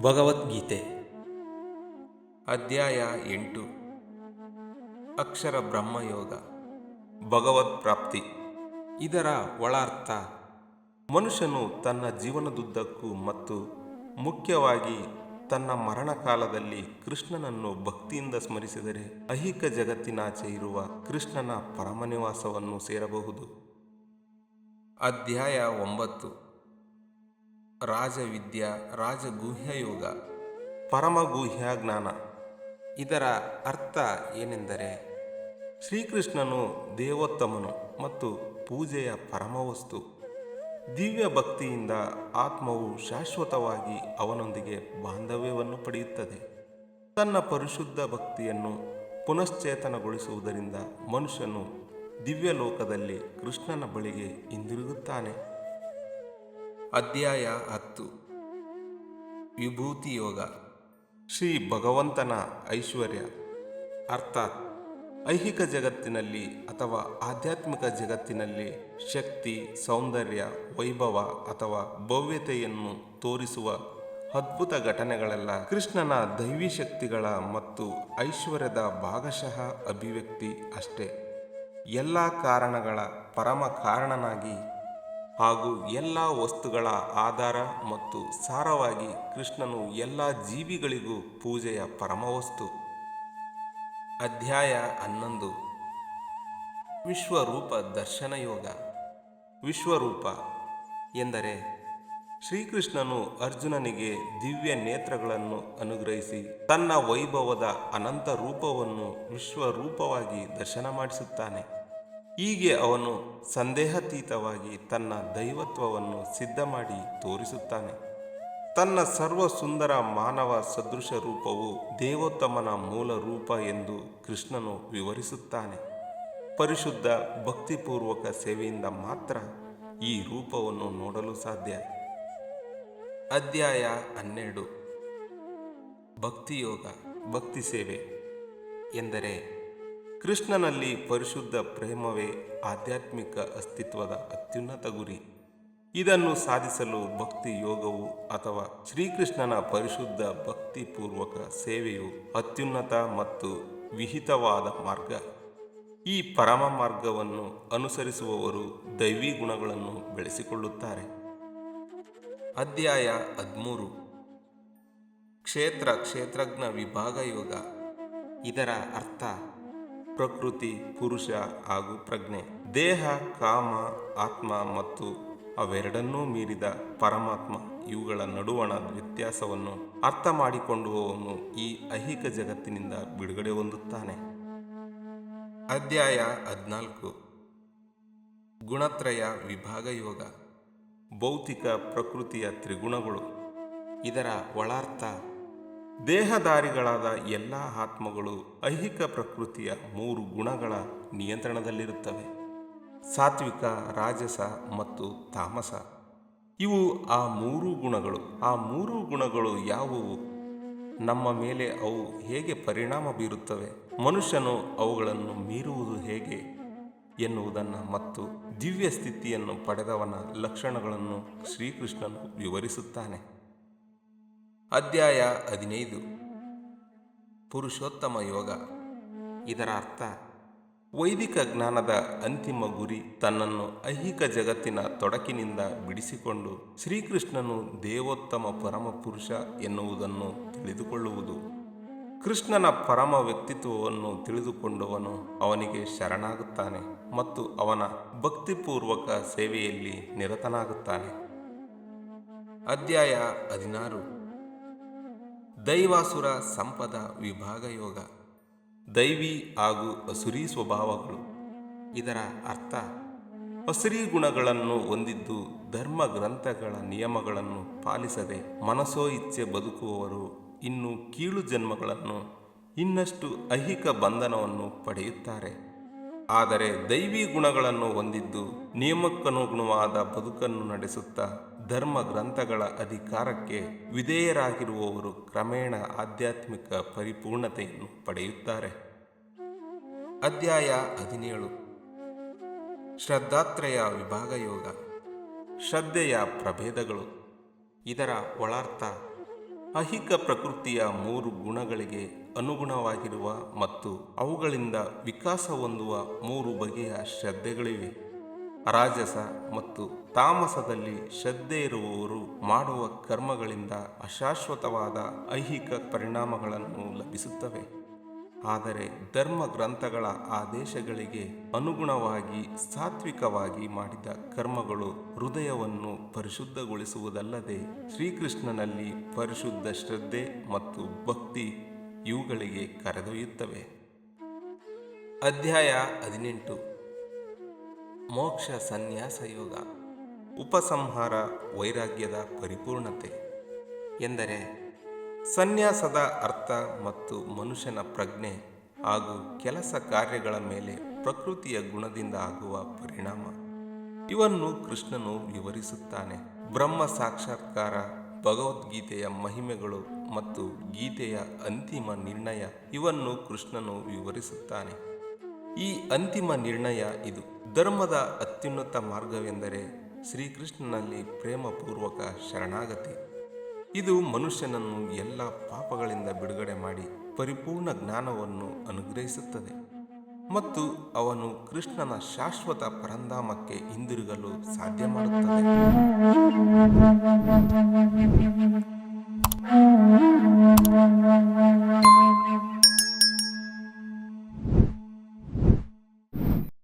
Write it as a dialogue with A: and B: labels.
A: ಭಗವದ್ಗೀತೆ. ಅಧ್ಯಾಯ ಎಂಟು. ಅಕ್ಷರ ಬ್ರಹ್ಮಯೋಗ. ಭಗವತ್ ಪ್ರಾಪ್ತಿ. ಇದರ ಒಳಾರ್ಥ, ಮನುಷ್ಯನು ತನ್ನ ಜೀವನದುದ್ದಕ್ಕೂ ಮತ್ತು ಮುಖ್ಯವಾಗಿ ತನ್ನ ಮರಣಕಾಲದಲ್ಲಿ ಕೃಷ್ಣನನ್ನು ಭಕ್ತಿಯಿಂದ ಸ್ಮರಿಸಿದರೆ ಅಹಿಕ ಜಗತ್ತಿನಾಚೆ ಇರುವ ಕೃಷ್ಣನ ಪರಮನಿವಾಸವನ್ನು ಸೇರಬಹುದು. ಅಧ್ಯಾಯ ಒಂಬತ್ತು. ರಾಜವಿದ್ಯಾ ರಾಜಗುಹ್ಯ ಯೋಗ ಪರಮಗುಹ್ಯ ಜ್ಞಾನ ಇದರ ಅರ್ಥ ಏನೆಂದರೆ, ಶ್ರೀಕೃಷ್ಣನು ದೇವೋತ್ತಮನು ಮತ್ತು ಪೂಜೆಯ ಪರಮವಸ್ತು. ದಿವ್ಯ ಭಕ್ತಿಯಿಂದ ಆತ್ಮವು ಶಾಶ್ವತವಾಗಿ ಅವನೊಂದಿಗೆ ಬಾಂಧವ್ಯವನ್ನು ಪಡೆಯುತ್ತದೆ. ತನ್ನ ಪರಿಶುದ್ಧ ಭಕ್ತಿಯನ್ನು ಪುನಶ್ಚೇತನಗೊಳಿಸುವುದರಿಂದ ಮನುಷ್ಯನು ದಿವ್ಯ ಲೋಕದಲ್ಲಿ ಕೃಷ್ಣನ ಬಳಿಗೆ ಹಿಂದಿರುಗುತ್ತಾನೆ. ಅಧ್ಯಾಯ ಹತ್ತು. ವಿಭೂತಿ ಯೋಗ ಶ್ರೀ ಭಗವಂತನ ಐಶ್ವರ್ಯ. ಅರ್ಥಾತ್ ಐಹಿಕ ಜಗತ್ತಿನಲ್ಲಿ ಅಥವಾ ಆಧ್ಯಾತ್ಮಿಕ ಜಗತ್ತಿನಲ್ಲಿ ಶಕ್ತಿ, ಸೌಂದರ್ಯ, ವೈಭವ ಅಥವಾ ಭವ್ಯತೆಯನ್ನು ತೋರಿಸುವ ಅದ್ಭುತ ಘಟನೆಗಳೆಲ್ಲ ಕೃಷ್ಣನ ದೈವಿ ಶಕ್ತಿಗಳ ಮತ್ತು ಐಶ್ವರ್ಯದ ಭಾಗಶಃ ಅಭಿವ್ಯಕ್ತಿ ಅಷ್ಟೇ. ಎಲ್ಲ ಕಾರಣಗಳ ಪರಮ ಕಾರಣನಾಗಿ ಹಾಗೂ ಎಲ್ಲ ವಸ್ತುಗಳ ಆಧಾರ ಮತ್ತು ಸಾರವಾಗಿ ಕೃಷ್ಣನು ಎಲ್ಲ ಜೀವಿಗಳಿಗೂ ಪೂಜೆಯ ಪರಮವಸ್ತು. ಅಧ್ಯಾಯ ಹನ್ನೊಂದು. ವಿಶ್ವರೂಪ ದರ್ಶನ ಯೋಗ ವಿಶ್ವರೂಪ ಎಂದರೆ ಶ್ರೀಕೃಷ್ಣನು ಅರ್ಜುನನಿಗೆ ದಿವ್ಯ ನೇತ್ರಗಳನ್ನು ಅನುಗ್ರಹಿಸಿ ತನ್ನ ವೈಭವದ ಅನಂತ ರೂಪವನ್ನು ವಿಶ್ವರೂಪವಾಗಿ ದರ್ಶನ ಮಾಡಿಸುತ್ತಾನೆ. ಹೀಗೆ ಅವನು ಸಂದೇಹತೀತವಾಗಿ ತನ್ನ ದೈವತ್ವವನ್ನು ಸಿದ್ಧ ಮಾಡಿ ತೋರಿಸುತ್ತಾನೆ. ತನ್ನ ಸರ್ವ ಸುಂದರ ಮಾನವ ಸದೃಶ ರೂಪವು ದೇವೋತ್ತಮನ ಮೂಲ ರೂಪ ಎಂದು ಕೃಷ್ಣನು ವಿವರಿಸುತ್ತಾನೆ. ಪರಿಶುದ್ಧ ಭಕ್ತಿಪೂರ್ವಕ ಸೇವೆಯಿಂದ ಮಾತ್ರ ಈ ರೂಪವನ್ನು ನೋಡಲು ಸಾಧ್ಯ. ಅಧ್ಯಾಯ ಹನ್ನೆರಡು. ಭಕ್ತಿಯೋಗ, ಭಕ್ತಿ ಸೇವೆ ಎಂದರೆ ಕೃಷ್ಣನಲ್ಲಿ ಪರಿಶುದ್ಧ ಪ್ರೇಮವೇ ಆಧ್ಯಾತ್ಮಿಕ ಅಸ್ತಿತ್ವದ ಅತ್ಯುನ್ನತ ಗುರಿ. ಇದನ್ನು ಸಾಧಿಸಲು ಭಕ್ತಿ ಯೋಗವು ಅಥವಾ ಶ್ರೀಕೃಷ್ಣನ ಪರಿಶುದ್ಧ ಭಕ್ತಿಪೂರ್ವಕ ಸೇವೆಯು ಅತ್ಯುನ್ನತ ಮತ್ತು ವಿಹಿತವಾದ ಮಾರ್ಗ. ಈ ಪರಮ ಮಾರ್ಗವನ್ನು ಅನುಸರಿಸುವವರು ದೈವಿ ಗುಣಗಳನ್ನು ಬೆಳೆಸಿಕೊಳ್ಳುತ್ತಾರೆ. ಅಧ್ಯಾಯ ಹದಿಮೂರು. ಕ್ಷೇತ್ರ ಕ್ಷೇತ್ರಜ್ಞ ವಿಭಾಗ ಯೋಗ. ಇದರ ಅರ್ಥ ಪ್ರಕೃತಿ, ಪುರುಷ ಹಾಗೂ ಪ್ರಜ್ಞೆ. ದೇಹ, ಕಾಮ, ಆತ್ಮ ಮತ್ತು ಅವೆರಡನ್ನೂ ಮೀರಿದ ಪರಮಾತ್ಮ, ಇವುಗಳ ನಡುವಣ ವ್ಯತ್ಯಾಸವನ್ನು ಅರ್ಥ ಮಾಡಿಕೊಂಡುವವನು ಈ ಐಹಿಕ ಜಗತ್ತಿನಿಂದ ಬಿಡುಗಡೆ ಹೊಂದುತ್ತಾನೆ. ಅಧ್ಯಾಯ ಹದಿನಾಲ್ಕು. ಗುಣತ್ರಯ ವಿಭಾಗ ಯೋಗ. ಭೌತಿಕ ಪ್ರಕೃತಿಯ ತ್ರಿಗುಣಗಳು. ಇದರ ಒಳಾರ್ಥ ದೇಹಧಾರಿಗಳಾದ ಎಲ್ಲ ಆತ್ಮಗಳು ಐಹಿಕ ಪ್ರಕೃತಿಯ ಮೂರು ಗುಣಗಳ ನಿಯಂತ್ರಣದಲ್ಲಿರುತ್ತವೆ. ಸಾತ್ವಿಕ, ರಾಜಸ ಮತ್ತು ತಾಮಸ. ಇವು ಆ ಮೂರು ಗುಣಗಳು. ಆ ಮೂರು ಗುಣಗಳು ಯಾವುವು? ನಮ್ಮ ಮೇಲೆ ಅವು ಹೇಗೆ ಪರಿಣಾಮ ಬೀರುತ್ತವೆ? ಮನುಷ್ಯನು ಅವುಗಳನ್ನು ಮೀರುವುದು ಹೇಗೆ ಎನ್ನುವುದನ್ನು ಮತ್ತು ದಿವ್ಯ ಸ್ಥಿತಿಯನ್ನು ಪಡೆದವನ ಲಕ್ಷಣಗಳನ್ನು ಶ್ರೀಕೃಷ್ಣನು ವಿವರಿಸುತ್ತಾನೆ. ಅಧ್ಯಾಯ ಹದಿನೈದು. ಪುರುಷೋತ್ತಮ ಯೋಗ. ಇದರ ಅರ್ಥ, ವೈದಿಕ ಜ್ಞಾನದ ಅಂತಿಮ ಗುರಿ ತನ್ನನ್ನು ಐಹಿಕ ಜಗತ್ತಿನ ತೊಡಕಿನಿಂದ ಬಿಡಿಸಿಕೊಂಡು ಶ್ರೀಕೃಷ್ಣನು ದೇವೋತ್ತಮ ಪರಮ ಪುರುಷ ಎನ್ನುವುದನ್ನು ತಿಳಿದುಕೊಳ್ಳುವುದು. ಕೃಷ್ಣನ ಪರಮ ವ್ಯಕ್ತಿತ್ವವನ್ನು ತಿಳಿದುಕೊಂಡವನು ಅವನಿಗೆ ಶರಣಾಗುತ್ತಾನೆ ಮತ್ತು ಅವನ ಭಕ್ತಿಪೂರ್ವಕ ಸೇವೆಯಲ್ಲಿ ನಿರತನಾಗುತ್ತಾನೆ. ಅಧ್ಯಾಯ ಹದಿನಾರು. ದೈವಾಸುರ ಸಂಪದ ವಿಭಾಗ ಯೋಗ. ದೈವಿ ಹಾಗೂ ಅಸುರಿ ಸ್ವಭಾವಗಳು. ಇದರ ಅರ್ಥ, ಅಸುರಿ ಗುಣಗಳನ್ನು ಹೊಂದಿದ್ದು ಧರ್ಮ ಗ್ರಂಥಗಳ ನಿಯಮಗಳನ್ನು ಪಾಲಿಸದೆ ಮನಸೋ ಇಚ್ಛೆ ಬದುಕುವವರು ಇನ್ನು ಕೀಳು ಜನ್ಮಗಳನ್ನು ಇನ್ನಷ್ಟು ಐಹಿಕ ಬಂಧನವನ್ನು ಪಡೆಯುತ್ತಾರೆ. ಆದರೆ ದೈವಿ ಗುಣಗಳನ್ನು ಹೊಂದಿದ್ದು ನಿಯಮಕ್ಕನುಗುಣವಾದ ಬದುಕನ್ನು ನಡೆಸುತ್ತಾ ಧರ್ಮ ಗ್ರಂಥಗಳ ಅಧಿಕಾರಕ್ಕೆ ವಿಧೇಯರಾಗಿರುವವರು ಕ್ರಮೇಣ ಆಧ್ಯಾತ್ಮಿಕ ಪರಿಪೂರ್ಣತೆಯನ್ನು ಪಡೆಯುತ್ತಾರೆ. ಅಧ್ಯಾಯ ಹದಿನೇಳು. ಶ್ರದ್ಧಾತ್ರಯ ವಿಭಾಗ ಯೋಗ. ಶ್ರದ್ಧೆಯ ಪ್ರಭೇದಗಳು. ಇದರ ಒಳಾರ್ಥ ಅಹಿಕ ಪ್ರಕೃತಿಯ ಮೂರು ಗುಣಗಳಿಗೆ ಅನುಗುಣವಾಗಿರುವ ಮತ್ತು ಅವುಗಳಿಂದ ವಿಕಾಸ ಹೊಂದುವ ಮೂರು ಬಗೆಯ ಶ್ರದ್ಧೆಗಳಿವೆ. ರಾಜಸ ಮತ್ತು ತಾಮಸದಲ್ಲಿ ಶ್ರದ್ಧೆ ಇರುವವರು ಮಾಡುವ ಕರ್ಮಗಳಿಂದ ಅಶಾಶ್ವತವಾದ ಐಹಿಕ ಪರಿಣಾಮಗಳನ್ನು ಲಭಿಸುತ್ತವೆ. ಆದರೆ ಧರ್ಮ ಗ್ರಂಥಗಳ ಆದೇಶಗಳಿಗೆ ಅನುಗುಣವಾಗಿ ಸಾತ್ವಿಕವಾಗಿ ಮಾಡಿದ ಕರ್ಮಗಳು ಹೃದಯವನ್ನು ಪರಿಶುದ್ಧಗೊಳಿಸುವುದಲ್ಲದೆ ಶ್ರೀಕೃಷ್ಣನಲ್ಲಿ ಪರಿಶುದ್ಧ ಶ್ರದ್ಧೆ ಮತ್ತು ಭಕ್ತಿ ಇವುಗಳಿಗೆ ಕರೆದೊಯ್ಯುತ್ತವೆ. ಅಧ್ಯಾಯ ಹದಿನೆಂಟು. ಮೋಕ್ಷ ಸನ್ಯಾಸ ಯೋಗ, ಉಪಸಂಹಾರ ವೈರಾಗ್ಯದ ಪರಿಪೂರ್ಣತೆ ಎಂದರೆ ಸನ್ಯಾಸದ ಅರ್ಥ ಮತ್ತು ಮನುಷ್ಯನ ಪ್ರಜ್ಞೆ ಹಾಗೂ ಕೆಲಸ ಕಾರ್ಯಗಳ ಮೇಲೆ ಪ್ರಕೃತಿಯ ಗುಣದಿಂದ ಆಗುವ ಪರಿಣಾಮ. ಇವನ್ನು ಕೃಷ್ಣನು ವಿವರಿಸುತ್ತಾನೆ. ಬ್ರಹ್ಮ ಸಾಕ್ಷಾತ್ಕಾರ, ಭಗವದ್ಗೀತೆಯ ಮಹಿಮೆಗಳು ಮತ್ತು ಗೀತೆಯ ಅಂತಿಮ ನಿರ್ಣಯ ಇವನ್ನು ಕೃಷ್ಣನು ವಿವರಿಸುತ್ತಾನೆ. ಈ ಅಂತಿಮ ನಿರ್ಣಯ ಇದು. ಧರ್ಮದ ಅತ್ಯುನ್ನತ ಮಾರ್ಗವೆಂದರೆ ಶ್ರೀಕೃಷ್ಣನಲ್ಲಿ ಪ್ರೇಮಪೂರ್ವಕ ಶರಣಾಗತಿ. ಇದು ಮನುಷ್ಯನನ್ನು ಎಲ್ಲ ಪಾಪಗಳಿಂದ ಬಿಡುಗಡೆ ಮಾಡಿ ಪರಿಪೂರ್ಣ ಜ್ಞಾನವನ್ನು ಅನುಗ್ರಹಿಸುತ್ತದೆ. ಮತ್ತು ಅವನು ಕೃಷ್ಣನ ಶಾಶ್ವತ ಪರಂಧಾಮಕ್ಕೆ ಹಿಂದಿರುಗಲು ಸಾಧ್ಯ ಮಾಡುತ್ತದೆ